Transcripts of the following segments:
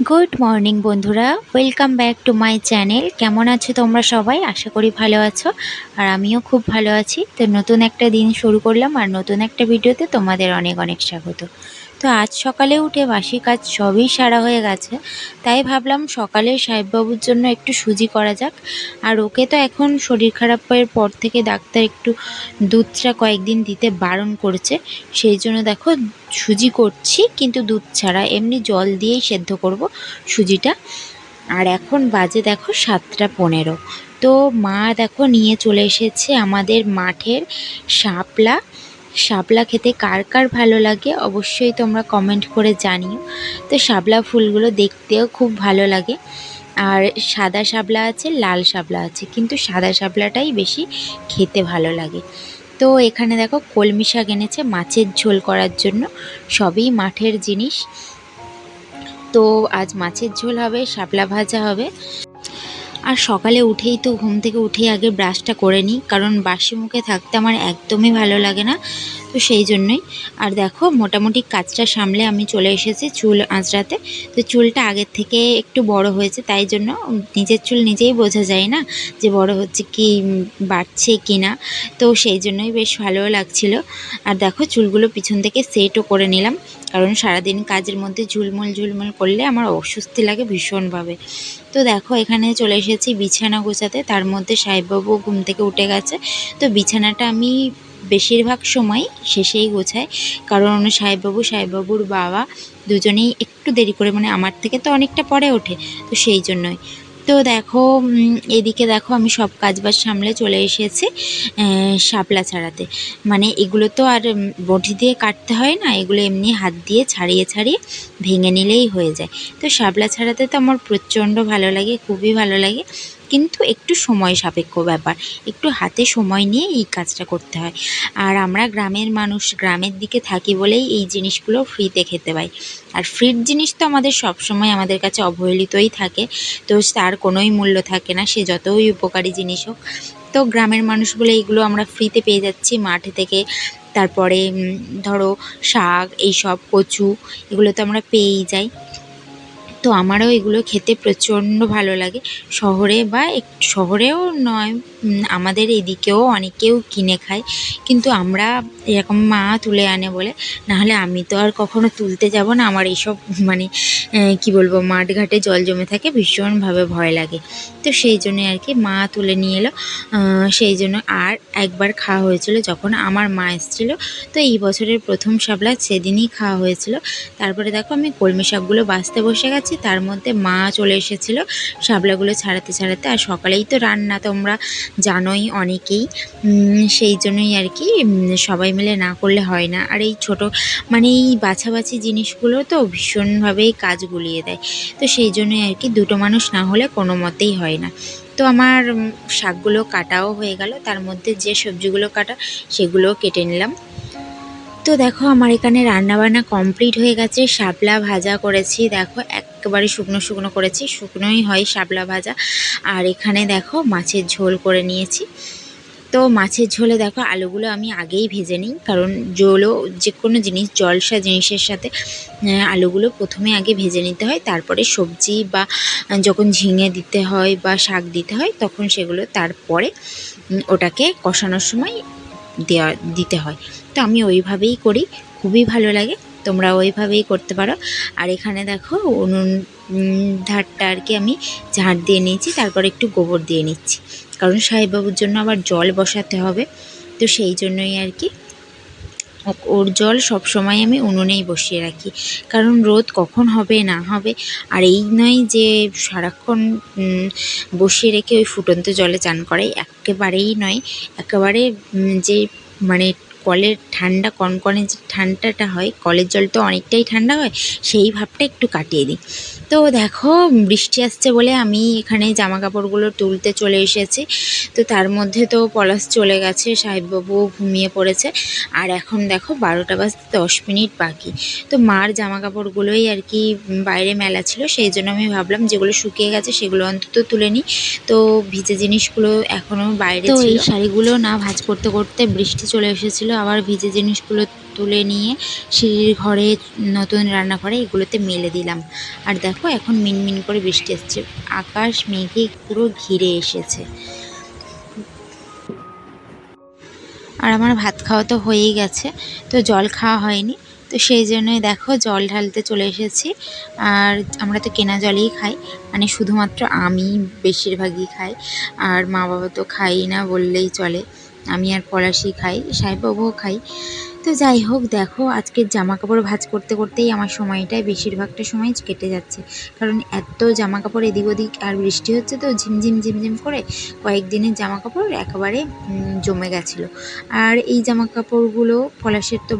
Good morning বন্ধুরা। Welcome back to my channel কেমন আছো তোমরা সবাই? আশা করি ভালো আছো। আর আমিও খুব ভালো আছি। তো নতুন একটা দিন শুরু করলাম। আর নতুন একটা ভিডিওতে তোমাদের অনেক অনেক স্বাগত। তো আজ সকালে উঠে বাসি কাজ সবই সারা হয়ে গেছে। তাই ভাবলাম সকালে সাহেববাবুর জন্য একটু সুজি করা যাক। আর ওকে তো এখন শরীর খারাপের পর থেকে ডাক্তার একটু দুধটা কয়েকদিন দিতে বারণ করেছে। সেই জন্য দেখো সুজি করছি, কিন্তু দুধ ছাড়া। এমনি জল দিয়েই সেদ্ধ করব সুজিটা। আর এখন বাজে দেখো সাতটা পনেরো। তো মা দেখো নিয়ে চলে এসেছে আমাদের মাঠের শাপলা। শাপলা খেতে কার কার ভালো লাগে অবশ্যই তোমরা কমেন্ট করে জানিও। তো শাপলা ফুলগুলো দেখতেও খুব ভালো লাগে। আর সাদা শাপলা আছে, লাল শাপলা আছে, কিন্তু সাদা শাপলাটাই বেশি খেতে ভালো লাগে। তো এখানে দেখো কলমি শাক এনেছে মাছের ঝোল করার জন্য, সবই মাঠের জিনিস। তো আজ মাছের ঝোল হবে, শাপলা ভাজা হবে। আর সকালে উঠেই তো ঘুম থেকে উঠেই আগে ব্রাশটা করে নিই, কারণ বাসি মুখে থাকতে আমার একদমই ভালো লাগে না। তো সেই জন্যই। আর দেখো, মোটামুটি কাজটা সামলে আমি চলে এসেছি চুল আঁচড়াতে। তো চুলটা আগের থেকে একটু বড় হয়েছে, তাই জন্য নিজের চুল নিজেই বোঝা যায় না যে বড় হচ্ছে কি বাড়ছে কি না তো সেই জন্যই বেশ ভালোও লাগছিল। আর দেখো, চুলগুলো পিছন থেকে সেটও করে নিলাম। কারণ সারাদিন কাজের মধ্যে ঝুলমুল ঝুলমুল করলে আমার অস্বস্তি লাগে ভীষণভাবে। তো দেখো, এখানে চলে এসেছি বিছানা গোছাতে। তার মধ্যে সাহেববাবু ঘুম থেকে উঠে গেছে। তো বিছানাটা আমি বেশিরভাগ সময় শেষেই গোছায়। কারণ সাহেববাবু, সাহেববাবুর বাবা দুজনেই একটু দেরি করে মানে আমার থেকে তো অনেকটা পরে ওঠে, তো সেই জন্যই। তো দেখো এদিকে দেখো আমি সব কাজবাজ সামলে চলে এসেছি শাপলা ছাড়াতে। মানে এগুলো তো আর বটি দিয়ে কাটতে হয় না, এগুলো এমনি হাত দিয়ে ছাড়িয়ে ছাড়িয়ে ভেঙে নিলেই হয়ে যায়। তো শাপলা ছাড়াতে তো আমার প্রচণ্ড ভালো লাগে, খুবই ভালো লাগে। কিন্তু একটু সময় সাপেক্ষ ব্যাপার। একটু হাতে সময় নিয়ে এই কাজটা করতে হয়। আর আমরা গ্রামের মানুষ, গ্রামের দিকে থাকি বলেই এই জিনিসগুলো ফ্রিতে খেতে পাই। আর ফ্রির জিনিস তো আমাদের সব সময় আমাদের কাছে অবহেলিতই থাকে। তো তার কোনোই মূল্য থাকে না, সে যতই উপকারী জিনিস হোক। তো গ্রামের মানুষ বলে এইগুলো আমরা ফ্রিতে পেয়ে যাচ্ছি। মাঠে থেকে তারপরে ধরো শাক, এইসব, কচু, এগুলো তো আমরা পেয়েই যাই। তো আমারও এগুলো খেতে প্রচণ্ড ভালো লাগে। শহরে বা এক শহরেও নয় আমাদের এদিকেও অনেকেও কিনে খায়। কিন্তু আমরা এরকম মা তুলে আনে বলে, নাহলে আমি তো আর কখনো তুলতে যাব না। আমার এইসব মানে কি বলব, মাঠঘাটে জল জমে থাকে, ভীষণভাবে ভয় লাগে। তো সেই জন্য আর কি মা তুলে নিয়ে এলো। সেই জন্য আর একবার খাওয়া হয়েছিল যখন আমার মা এসেছিল। তো এই বছরের প্রথম শাপলা সেদিনই খাওয়া হয়েছিল। তারপরে দেখো আমি কলমি শাকগুলো বাঁচতে বসে গেছি। তার মধ্যে মা চলে এসেছিল শাপলাগুলো ছাড়াতে ছাড়াতে। আর সকালেই তো রান্না তোমরা জানোই অনেকেই সেই জন্যই আর কি সবাই মিলে না করলে হয় না। আর এই ছোট মানে এই বাছাবাছি জিনিসগুলো তো ভীষণভাবেই কাজ গুলিয়ে দেয়। তো সেই জন্যই আর কি দুটো মানুষ না হলে কোনো মতেই হয় না। তো আমার শাকগুলো কাটাও হয়ে গেল। তার মধ্যে যে সবজিগুলো কাটা, সেগুলোও কেটে নিলাম। তো দেখো, আমার এখানে রান্নাবান্না কমপ্লিট হয়ে গেছে। শাপলা ভাজা করেছি। দেখো একেবারে শুকনো শুকনো করেছি, শুকনোই হয় শাপলা ভাজা। আর এখানে দেখো মাছের ঝোল করে নিয়েছি। তো মাছের ঝোলে দেখো আলুগুলো আমি আগেই ভেজে নিই, কারণ জলও যে কোনো জিনিস, জলসা জিনিসের সাথে আলুগুলো প্রথমে আগে ভেজে নিতে হয়, তারপরে সবজি বা যখন ঝিঙে দিতে হয় বা শাক দিতে হয়, তখন সেগুলো তারপরে ওটাকে কষানোর সময় দেওয়া দিতে হয়। তো আমি ওইভাবেই করি, খুবই ভালো লাগে। তোমরা ওইভাবেই করতে পারো। আর এখানে দেখো উনুন ধারটা আর কি আমি ঝাঁট দিয়ে নিয়েছি, তারপর একটু গোবর দিয়ে নিচ্ছি। কারণ সাহেববাবুর জন্য আবার জল বসাতে হবে, তো সেই জন্যই আর কি ওর জল সব সময় আমি উনুনেই বসিয়ে রাখি। কারণ রোদ কখন হবে, না হবে, আর এই নয় যে সারাক্ষণ বসিয়ে রেখে ওই ফুটন্ত জলে চান করাই একেবারেই নয়। একেবারে যে মানে কলের ঠান্ডা, কনকনে যে ঠান্ডাটা হয়, কলের জল তো অনেকটাই ঠান্ডা হয়, সেই ভাবটা একটু কাটিয়ে দিই। তো দেখো বৃষ্টি আসছে বলে আমি এখানে জামা কাপড়গুলো তুলতে চলে এসেছি। তো তার মধ্যে তো পলাশ চলে গেছে সাহেববাবুও ঘুমিয়ে পড়েছে। আর এখন দেখো বারোটা বাজতে দশ মিনিট বাকি। তো মার জামা কাপড়গুলোই আর কি বাইরে মেলা ছিল সেই জন্য আমি ভাবলাম যেগুলো শুকিয়ে গেছে সেগুলো অন্তত তুলে নিই। তো ভিজে জিনিসগুলো এখনও বাইরে তো এই শাড়িগুলো না ভাজ করতে করতে বৃষ্টি চলে এসেছিল আবার ভিজে জিনিসগুলো তুলে নিয়ে সিঁড়ির ঘরে নতুন রান্নাঘরে এগুলোতে মেলে দিলাম। আর দেখো এখন মিনমিন করে বৃষ্টি আসছে। আকাশ মেঘে পুরো ঘিরে এসেছে। আর আমার ভাত খাওয়া তো হয়েই গেছে, তো জল খাওয়া হয়নি। তো সেই জন্যই দেখো জল ঢালতে চলে এসেছি। আর আমরা তো কেনা জলেই খাই মানে শুধুমাত্র আমি বেশিরভাগই খাই। আর মা বাবা তো খাই না বললেই চলে। আমি আর পলাশি খাই সাহেববাবুও খাই। তো যাই হোক, দেখো আজকের জামা কাপড় ভাঁজ করতে করতেই আমার সময়টাই বেশিরভাগটা সময় কেটে যাচ্ছে। কারণ এত জামা কাপড় এদিক ওদিক আর বৃষ্টি হচ্ছে তো ঝিমঝিম ঝিমঝিম করে কয়েকদিনের জামা কাপড় একেবারে জমে গেছিল। আর এই জামা কাপড়গুলো পলাশের তো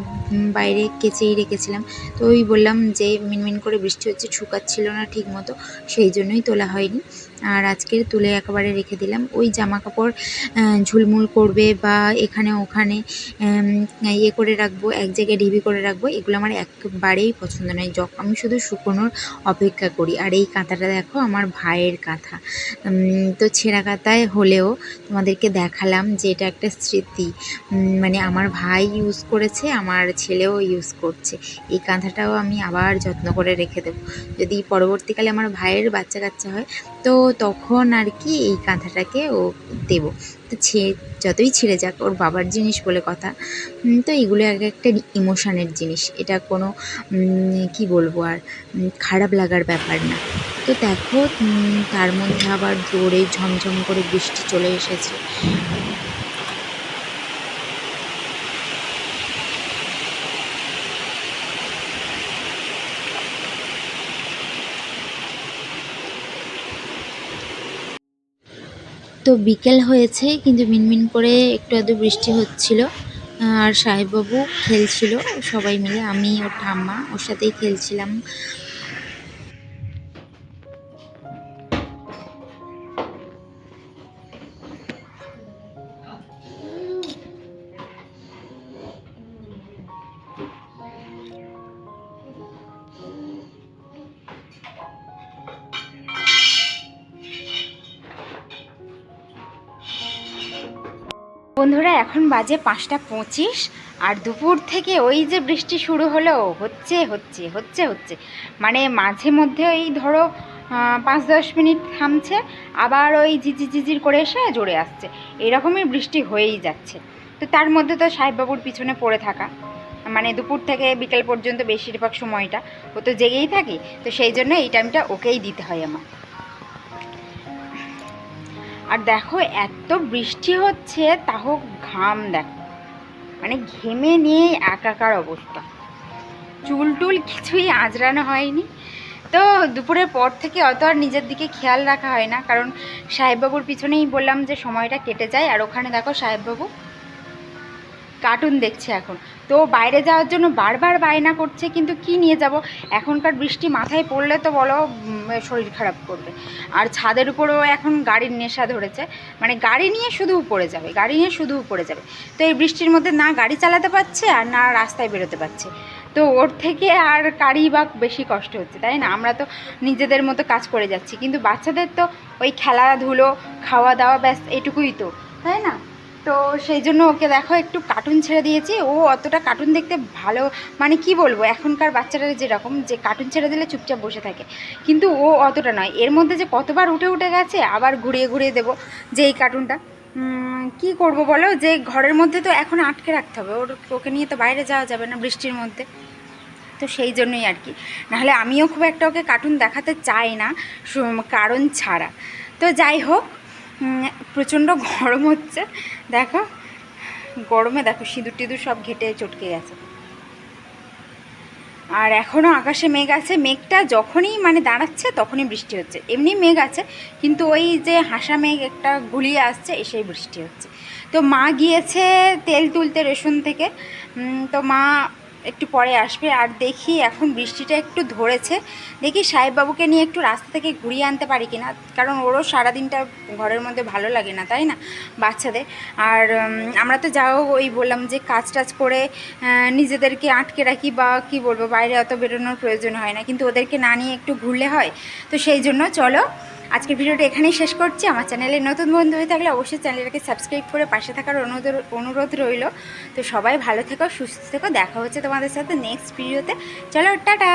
বাইরে কেচেই রেখেছিলাম। তো ওই বললাম যে মিনমিন করে বৃষ্টি হচ্ছে, শুকাচ্ছিল না ঠিক মতো সেই জন্যই তোলা হয়নি। আর আজকের তুলে একেবারে রেখে দিলাম। ওই জামা কাপড় ঝুলমুল করবে বা এখানে ওখানে ইয়ে করে রাখব, এক জায়গায় ঢিবি করে রাখব, এগুলো আমার একবারেই পছন্দ নয়। যখন আমি শুধু শুকোনোর অপেক্ষা করি। আর এই কাঁথাটা দেখো, আমার ভাইয়ের কাঁথা। তো ছেঁড়া কাঁথায় হলেও তোমাদেরকে দেখালাম যে এটা একটা স্মৃতি। মানে আমার ভাই ইউজ করেছে, আমার ছেলেও ইউজ করছে। এই কাঁথাটাও আমি আবার যত্ন করে রেখে দেবো। যদি পরবর্তীকালে আমার ভাইয়ের বাচ্চা কাচ্চা হয়, তো তখন আর কি এই কাঁথাটাকে ও দেবো। তো ছে, যতই ছিঁড়ে যাক, ওর বাবার জিনিস বলে কথা। তো এগুলো এক একটা ইমোশানের জিনিস। এটা কোনো কি বলব আর খারাপ লাগার ব্যাপার না। তো দেখো তার মধ্যে আবার জোরে ঝমঝম করে বৃষ্টি চলে এসেছে। তো বিকেল হয়েছে, কিন্তু মিনমিন করে একটু আধটু বৃষ্টি হচ্ছিল, আর সাহেববাবু খেলছিল, সবাই মিলে, আমি ওর ঠাম্মা, ওর সাথেই খেলছিলাম। বন্ধুরা, এখন বাজে পাঁচটা পঁচিশ আর দুপুর থেকে ওই যে বৃষ্টি শুরু হলো, হচ্ছে হচ্ছে হচ্ছে হচ্ছে। মানে মাঝে মধ্যে ওই ধরো পাঁচ দশ মিনিট থামছে, আবার ওই ঝিঝি ঝিঝির করে এসে জোরে আসছে। এরকমই বৃষ্টি হয়েই যাচ্ছে। তো তার মধ্যে তো সাহেববাবুর পিছনে পড়ে থাকা। মানে দুপুর থেকে বিকেল পর্যন্ত বেশিরভাগ সময়টা ও তো জেগেই থাকে, তো সেই জন্য এই টাইমটা ওকেই দিতে হয় আমার। আর দেখো এত বৃষ্টি হচ্ছে তাও ঘাম দেখো। মানে ঘেমে নিয়ে একাকার অবস্থা। চুল টুল কিছুই আঁচড়ানো হয়নি। তো দুপুরের পর থেকে অত আর নিজের দিকে খেয়াল রাখা হয় না, কারণ সাহেববাবুর পিছনেই বললাম যে সময়টা কেটে যায়, আর ওখানে দেখো সাহেববাবু কার্টুন দেখছে এখন। তো বাইরে যাওয়ার জন্য বারবার বায়না করছে, কিন্তু কি নিয়ে যাব? এখনকার বৃষ্টি মাথায় পড়লে তো বলো শরীর খারাপ করবে। আর ছাদের উপরেও এখন গাড়ির নেশা ধরেছে। মানে গাড়ি নিয়ে শুধু উপরে যাবে, গাড়ি নিয়ে শুধু উপরে যাবে। তো এই বৃষ্টির মধ্যে না গাড়ি চালাতে পারছে আর না রাস্তায় বেরোতে পারছে। তো ওর থেকে আর কারি বা বেশি কষ্ট হচ্ছে, তাই না? আমরা তো নিজেদের মতো কাজ করে যাচ্ছি। কিন্তু বাচ্চাদের তো ওই খেলাধুলো, খাওয়া দাওয়া, ব্যাস, এটুকুই তো, তাই না? তো সেই জন্য ওকে দেখো, একটু কার্টুন ছেড়ে দিয়েছি। ও অতটা কার্টুন দেখতে ভালো মানে কি বলব, এখনকার বাচ্চারা যেরকম, যে কার্টুন ছেড়ে দিলে চুপচাপ বসে থাকে। কিন্তু ও অতটা নয়। এর মধ্যে যে কতবার উঠে উঠে গেছে, আবার ঘুরিয়ে ঘুরিয়ে দেবো যে এই কার্টুনটা কি করব বলো? যে ঘরের মধ্যে তো এখন আটকে রাখতে হবে। ওর, ওকে নিয়ে তো বাইরে যাওয়া যাবে না বৃষ্টির মধ্যে। তো সেই জন্যই আর কি। নাহলে আমিও খুব একটা ওকে কার্টুন দেখাতে চাই না কারণ ছাড়া। তো যাই হোক প্রচণ্ড গরম হচ্ছে। দেখো, গরমে দেখো, সিঁদুর টিঁদুর সব ঘেটে চটকে গেছে। আর এখনও আকাশে মেঘ আছে। মেঘটা যখনই মানে দাঁড়াচ্ছে, তখনই বৃষ্টি হচ্ছে। এমনি মেঘ আছে, কিন্তু ওই যে হাসা মেঘ একটা গুলিয়ে আসছে, এসেই বৃষ্টি হচ্ছে। তো মা গিয়েছে তেল তুলতে রেশন থেকে। তো মা একটু পরে আসবে। আর দেখি এখন বৃষ্টিটা একটু ধরেছে। দেখি সাহেববাবুকে নিয়ে একটু রাস্তা থেকে ঘুরিয়ে আনতে পারি কিনা। কারণ ওরও সারাদিনটা ঘরের মধ্যে ভালো লাগে না, তাই না? বাচ্চাদের। আর আমরা তো যাও, ওই বললাম যে কাজ টাজ করে নিজেদেরকে আটকে রাখি বা কি বলব, বাইরে অত বেরোনোর প্রয়োজন হয় না। কিন্তু ওদেরকে না নিয়ে একটু ঘুরলে হয়। তো সেই জন্য চলো আজকের ভিডিওটা এখানেই শেষ করছি। আমার চ্যানেলে নতুন বন্ধু হয়ে থাকলে অবশ্যই চ্যানেলটাকে সাবস্ক্রাইব করে পাশে থাকার অনুরোধ অনুরোধ রইল। তো সবাই ভালো থেকো, সুস্থ থেকো। দেখা হচ্ছে তোমাদের সাথে নেক্সট ভিডিওতে চলো, টাটা!